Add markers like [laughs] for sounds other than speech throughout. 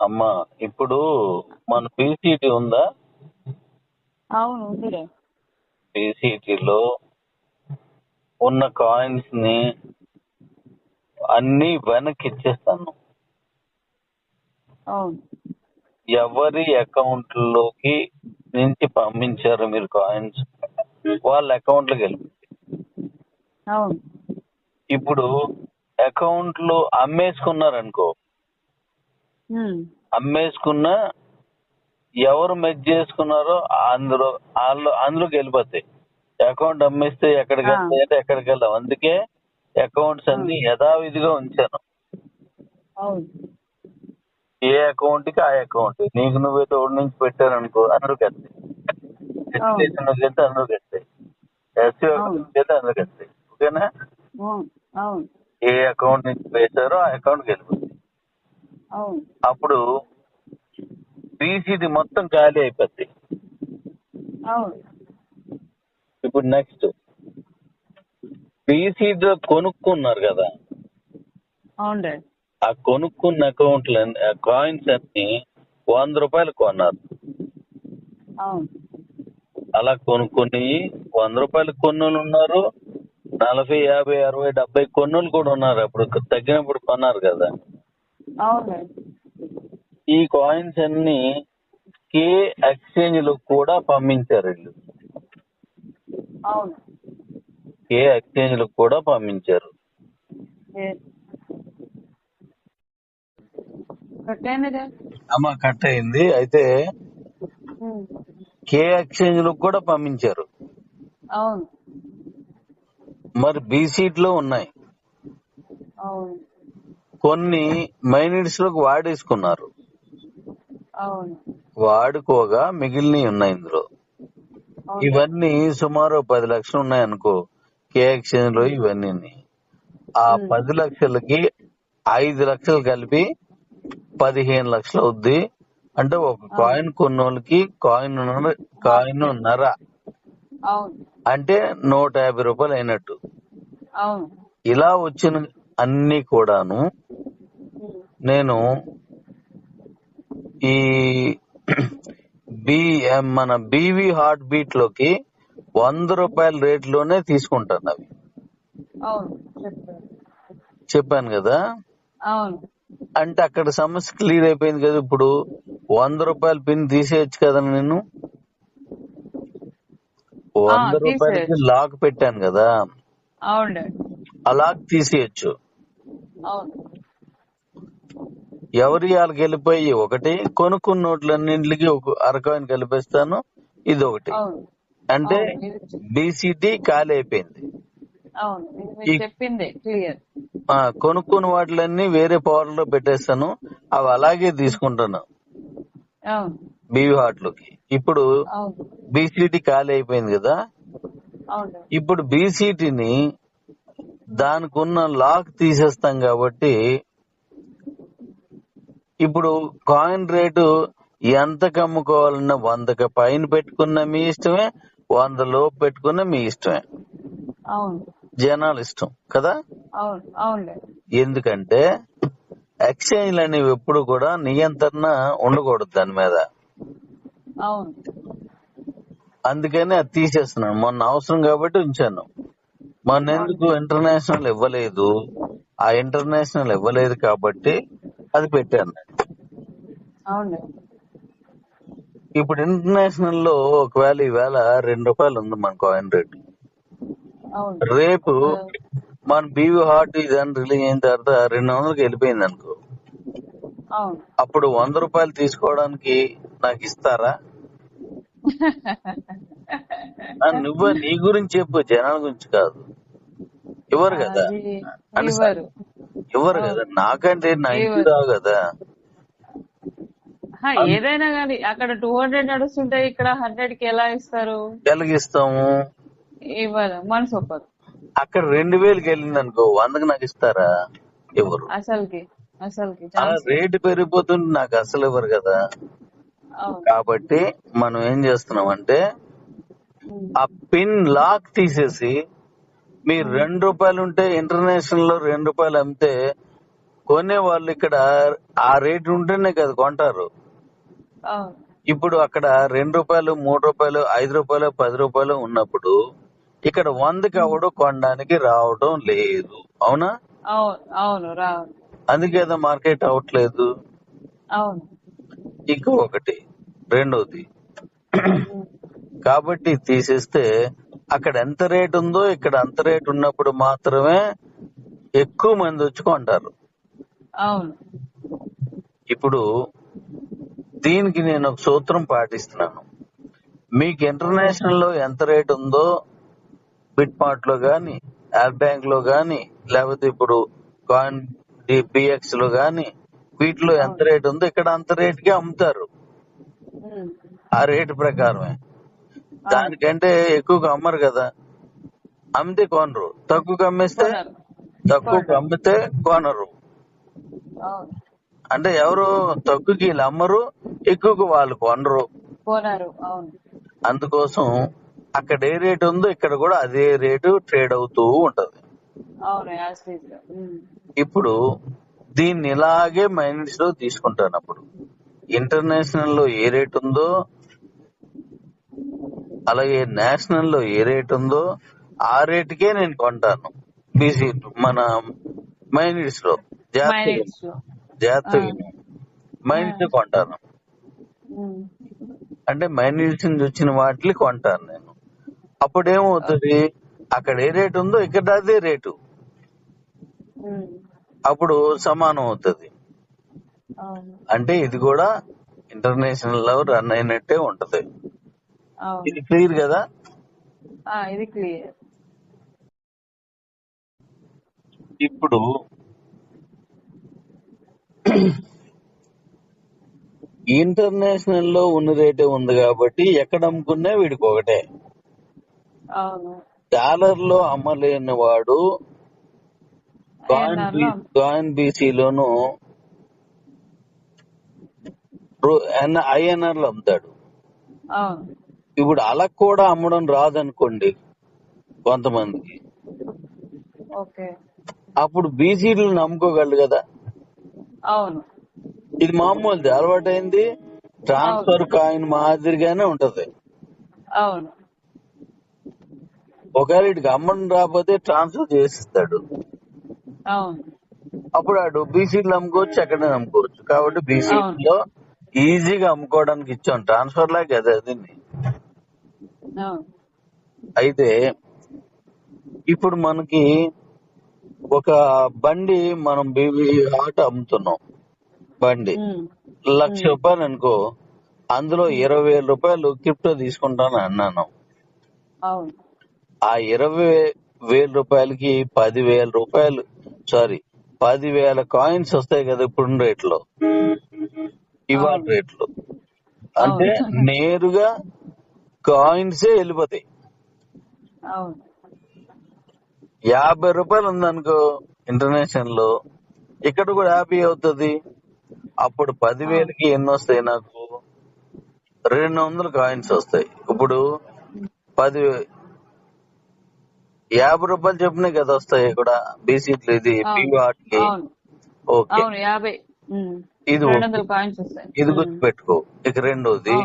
అమ్మా ఇప్పుడు మన పీసీటీ ఉందా? అవును ఉందిలే. పీసీటీలో ఉన్న కాయిన్స్ని అన్ని వెనక్కి ఇచ్చేస్తాను. అవును. ఎవరి అకౌంట్లోకి నుంచి పంపించారు మీరు కాయిన్స్ వాళ్ళ అకౌంట్లోకి వెళ్ళి అవును. ఇప్పుడు అకౌంట్లో అమ్మేసుకున్నారు అనుకో ఉమ్. అమ్మేసుకున్న ఎవరు మెచ్ చేసుకున్నారో అందులో వాళ్ళు అందులోకి వెళ్ళిపోతాయి. అకౌంట్ అమ్మేస్తే ఎక్కడికి. వెళ్తాయి అంటే ఎక్కడికి వెళ్ళాం అందుకే అకౌంట్స్ అన్ని యథావిధిగా ఉంచాను. ఏ అకౌంట్కి ఆ అకౌంట్. నీకు నువ్వే తోడు నుంచి పెట్టారనుకో అందరికి వస్తాయి అవును. ఎస్సీ వెళ్తే అందరికి వస్తాయి ఎస్సీ. వెళ్తే అందరికి వస్తాయి ఓకేనా? ఏ అకౌంట్ నుంచి వేసారో ఆ అకౌంట్కి వెళ్ళిపోతాయి. అవును. అప్పుడు పీసీది మొత్తం ఖాళీ అయిపోద్ది. అవును. ఇప్పుడు నెక్స్ట్ పీసీతో కొనుక్కున్నారు కదా. అవును డాడీ ఆ కొనుక్కున్న అకౌంట్లు కాయిన్స్ అన్ని వంద రూపాయలు కొన్నారు. అవును. అలా కొనుక్కొని వంద రూపాయలు కొన్నోళ్ళు ఉన్నారు. నలభై యాభై అరవై డెబ్బై కొన్నోళ్ళు కూడా ఉన్నారు. అప్పుడు తగ్గినప్పుడు కొన్నారు కదా. ఈ కాయిన్స్ అన్ని కే ఎక్స్చేంజ్లో కూడా పంపించారు వీళ్ళు. అవును కే ఎక్స్చేంజ్లో కూడా పంపించారు. అమ్మ కట్ అయింది. అయితే. కే ఎక్స్చేంజ్లో కూడా పంపించారు. అవును. మరి బి సీట్లో ఉన్నాయి. అవును. కొన్ని మైనిట్స్లోకి వాడేసుకున్నారు. అవును. వాడుకోగా మిగిలినవి ఉన్నాయి ఇందులో. ఇవన్నీ సుమారు పది లక్షలు ఉన్నాయి అనుకో కే ఎక్స్చేంజ్లో ఇవన్నీ ఆ. పది లక్షలకి ఐదు లక్షలు కలిపి పదిహేను లక్షలు అవుద్ది. అంటే ఒక కాయిన్ కొన్నోళ్ళకి కాయిన్ కాయిన్ నర అంటే నూట యాభై రూపాయలు అయినట్టు. ఇలా వచ్చిన అన్ని కూడాను. నేను ఈ బి మన బీవీ హార్ట్ బీట్లోకి వంద రూపాయల రేట్లోనే తీసుకుంటాను అవి. చెప్పాను. కదా? అంటే అక్కడ సమస్య క్లియర్ అయిపోయింది కదా ఇప్పుడు? వంద రూపాయల పిన్ తీసేయచ్చు కదా నేను వంద రూపాయలకి. లాక్ పెట్టాను కదా? ఆ లాక్ తీసేయచ్చు. ఎవరి వాళ్ళకి వెళ్ళిపోయి ఒకటి కొనుక్కున్న నోట్లన్నింటికి ఒక అరకాయని కలిపేస్తాను ఇది ఒకటి. అంటే బీసీటీ ఖాళీ అయిపోయింది. చెప్పిందే క్లియర్. కొనుక్కున్న వాటిలన్నీ వేరే పవర్లో పెట్టేస్తాను అవి అలాగే తీసుకుంటాను. బీవీ హార్ట్లోకి ఇప్పుడు బీసీటీ ఖాళీ అయిపోయింది కదా? ఇప్పుడు బీసీటీని దానికి ఉన్న లాక్ తీసేస్తాం కాబట్టి ఇప్పుడు కాయిన్ రేటు ఎంతకు అమ్ముకోవాలన్నా వందకి పైన పెట్టుకున్న మీ ఇష్టమే వంద లోపు పెట్టుకున్న మీ ఇష్టమే. అవును. జనాలు ఇష్టం కదా? ఎందుకంటే ఎక్స్చేంజ్లు అనేవి ఎప్పుడు కూడా నియంత్రణ ఉండకూడదు దాని మీద. అవును. అందుకని అది తీసేస్తున్నాను. మొన్న అవసరం కాబట్టి ఉంచాను. మొన్న ఎందుకు ఇంటర్నేషనల్ ఇవ్వలేదు? ఆ ఇంటర్నేషనల్ ఇవ్వలేదు కాబట్టి అది పెట్టాను. అవును. ఇప్పుడు ఇంటర్నేషనల్లో ఒకవేళ ఈవేళ రెండు రూపాయలు ఉంది మన కాయిన్ రేటు అవును. రేపు మన బీవీ హార్ట్ ఇదని రిలీజ్ అయిన తర్వాత రెండు వందలకి వెళ్ళిపోయింది అనుకో. అవును. అప్పుడు వంద రూపాయలు తీసుకోవడానికి నాకు ఇస్తారా? ఆ, నువ్వు నీ గురించి చెప్పు జనాల గురించి కాదు. ఇవ్వరు కదా. అది అని ఇవ్వరు. ఇవ్వరు కదా. నాకంటే నా ఇంటి రావు కదా. ఏదైనా కానీ అక్కడ టూ హండ్రెడ్ నడుస్తుంటే ఇక్కడ హండ్రెడ్కి ఎలా ఇస్తారు? ఎలాగిస్తాము? ఇవ్వరు మనసు ఒప్పదు. అక్కడ రెండు వేలకి వెళ్ళింది అనుకో వందకి నాకు ఇస్తారా? ఇవ్వరు అసలుకి అసలుకి రేటు పెరిగిపోతుంటే నాకు అసలు ఇవ్వరు కదా. కాబట్టి మనం ఏం చేస్తున్నాం అంటే. ఆ పిన్ లాక్ తీసేసి మీరు రెండు రూపాయలు ఉంటే ఇంటర్నేషనల్లో రెండు రూపాయలు అమ్మితే కొనే వాళ్ళు ఇక్కడ ఆ రేటు ఉంటేనే కదా కొంటారు. ఇప్పుడు అక్కడ రెండు రూపాయలు మూడు రూపాయలు ఐదు రూపాయలు పది రూపాయలు ఉన్నప్పుడు ఇక్కడ వందకి అవడం కొనడానికి రావడం లేదు. అవునా? అవును రావు. అందుకే మార్కెట్ అవట్లేదు అవును. ఇంకో ఒకటి రెండోది. కాబట్టి తీసేస్తే అక్కడ ఎంత రేట్ ఉందో ఇక్కడ అంత రేట్ ఉన్నప్పుడు మాత్రమే ఎక్కువ మంది వచ్చి కొంటారు. అవును. ఇప్పుడు దీనికి నేను ఒక సూత్రం పాటిస్తున్నాను. మీకు ఇంటర్నేషనల్లో ఎంత రేట్ ఉందో బిట్ మార్ట్లో గాని యాప్ బ్యాంక్లో గాని లేకపోతే ఇప్పుడు కాయిన్ బిఎక్స్లో గాని వీటిలో ఎంత రేట్ ఉందో ఇక్కడ అంత రేట్కి అమ్ముతారు. ఆ రేటు ప్రకారమే. దానికంటే ఎక్కువగా అమ్మరు కదా. అమ్మితే కొనరు. తక్కువగా అమ్మేస్తే కొనరు. తక్కువగా అమ్మితే కొనరు. అంటే ఎవరు తక్కువకి వీళ్ళు అమ్మరు ఎక్కువగా వాళ్ళు కొనరు. కొనరు అవును. అందుకోసం అక్కడ ఏ రేట్ ఉందో ఇక్కడ కూడా అదే రేటు ట్రేడ్ అవుతూ ఉంటది. ఇప్పుడు దీన్ని ఇలాగే మైనస్లో తీసుకుంటాను అప్పుడు ఇంటర్నేషనల్లో ఏ రేట్ ఉందో అలాగే నేషనల్లో ఏ రేట్ ఉందో ఆ రేటుకే నేను కొంటాను. బీసీ మన మైనిట్స్లో జాగ్రత్తగా మైనస్లో. జాగ్రత్తగా మైనిట్స్ కొంటాను. ఉమ్. అంటే మైనిట్స్ నుంచి వచ్చిన వాటిని కొంటాను నేను. అప్పుడు ఏమవుతుంది అక్కడ ఏ రేట్ ఉందో ఇక్కడ అదే రేటు. అప్పుడు సమానం అవుతుంది. అంటే ఇది కూడా ఇంటర్నేషనల్లో రన్ అయినట్టే ఉంటది. ఇది క్లియర్ కదా? ఇది క్లియర్. ఇప్పుడు ఇంటర్నేషనల్లో ఉన్న రేటే ఉంది కాబట్టి ఎక్కడ అమ్ముకున్నా వీడికి ఒకటే. అవును. డాలర్లో అమ్మలేని వాడు కాయిన్ INR లో బీ- కాయిన్ బీసీలోను ఐఎన్ఆర్లో అమ్ముతాడు. అవును. ఇప్పుడు అలా కూడా అమ్మడం రాదనుకోండి కొంతమందికి. ఓకే. అప్పుడు బీసీలు నమ్ముకోగలరు కదా. అవును. ఇది మామూలుది అలవాటైంది. ట్రాన్స్ఫర్ కాయిన్ మాదిరిగానే ఉంటది. అవును. ఒకవేళ ఇటుకి అమ్మడం రాకపోతే ట్రాన్స్ఫర్ చేసిస్తాడు. అవును. అప్పుడు ఆడు బీసీలు అమ్ముకోవచ్చు ఎక్కడైనా అమ్ముకోవచ్చు కాబట్టి బీసీ అవును. లో ఈజీగా అమ్ముకోవడానికి ఇచ్చాం. ట్రాన్స్ఫర్ లాగా కదా అవును. అయితే ఇప్పుడు మనకి ఒక బండి మనం బీబీ ఆటో అమ్ముతున్నాం. బండి. లక్ష రూపాయలు అనుకో అందులో ఇరవై వేల రూపాయలు క్రిప్టో తీసుకుంటాను అన్నాను. అవును. ఆ ఇరవై వేల రూపాయలకి పది వేల రూపాయలు సారీ పది వేల కాయిన్స్ వస్తాయి కదా ఇప్పుడు రేట్లో. ఇవాళ. రేట్లు. అంటే. [laughs] నేరుగా కాయిన్సే వెళ్ళిపోతాయి. అవును. యాభై రూపాయలు ఉందనుకో ఇంటర్నేషనల్లో ఇక్కడ కూడా యాభై అవుతుంది. అప్పుడు పదివేలకి ఎన్ని వస్తాయి నాకు? రెండు వందల కాయిన్స్ వస్తాయి. ఇప్పుడు పది యాభై రూపాయలు చెప్పిన కదా వస్తాయి కూడా బీసీట్లు ఇది. పీవాట్కి అవును. ఓకే. ఇది ఇది. గుర్తుపెట్టుకో. ఇక రెండోది.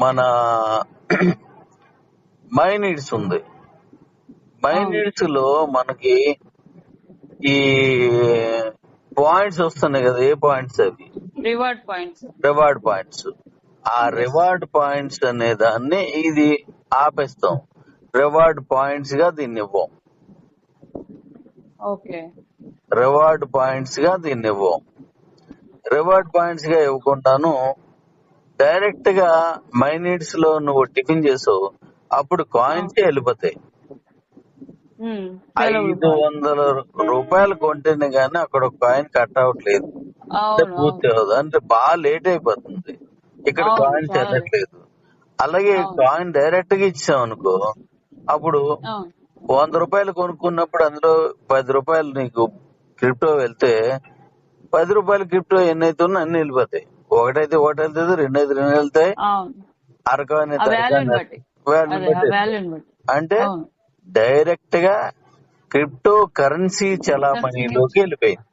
మన మైనీడ్స్ ఉంది. మైనీడ్స్లో మనకి ఈ పాయింట్స్ వస్తున్నాయి కదా ఏ పాయింట్స్ అవి? రివార్డ్ పాయింట్స్ రివార్డ్ పాయింట్స్ ఆ రివార్డ్ పాయింట్స్ అనే దాన్ని ఇది ఆపేస్తాం. రివార్డ్ పాయింట్స్గా దీన్ని ఇవ్వం. ఓకే. రివార్డ్ పాయింట్స్గా దీన్ని ఇవ్వం. రివార్డ్ పాయింట్స్గా ఇవ్వకుండాను డైరెక్ట్గా మైనిట్స్లో నువ్వు టిఫిన్ చేసావు అప్పుడు కాయిన్స్ వెళ్ళిపోతాయి. ఐదు వందల రూపాయలు కొంటేనే గానీ అక్కడ ఒక కాయిన్ కట్ అవ్వట్లేదు అంటే పూర్తి అవ్వదు. అంటే బాగా లేట్ అయిపోతుంది. ఇక్కడ చాలా. వెళ్ళట్లేదు అలాగే. కాయిన్ డైరెక్ట్గా ఇచ్చాం అనుకో అప్పుడు వంద రూపాయలు కొనుక్కున్నప్పుడు అందులో పది రూపాయలు నీకు క్రిప్టో వెళ్తే పది రూపాయల క్రిప్టో ఎన్ని అయితే ఉన్నా అన్ని వెళ్ళిపోతాయి. ఒకటైతే ఒకటి వెళ్తుంది రెండు అయితే రెండు వెళ్తాయి. అరకాయిన్ ఆ అయితే అంటే డైరెక్ట్గా క్రిప్టో కరెన్సీ చలామణిలోకి వెళ్ళిపోయింది.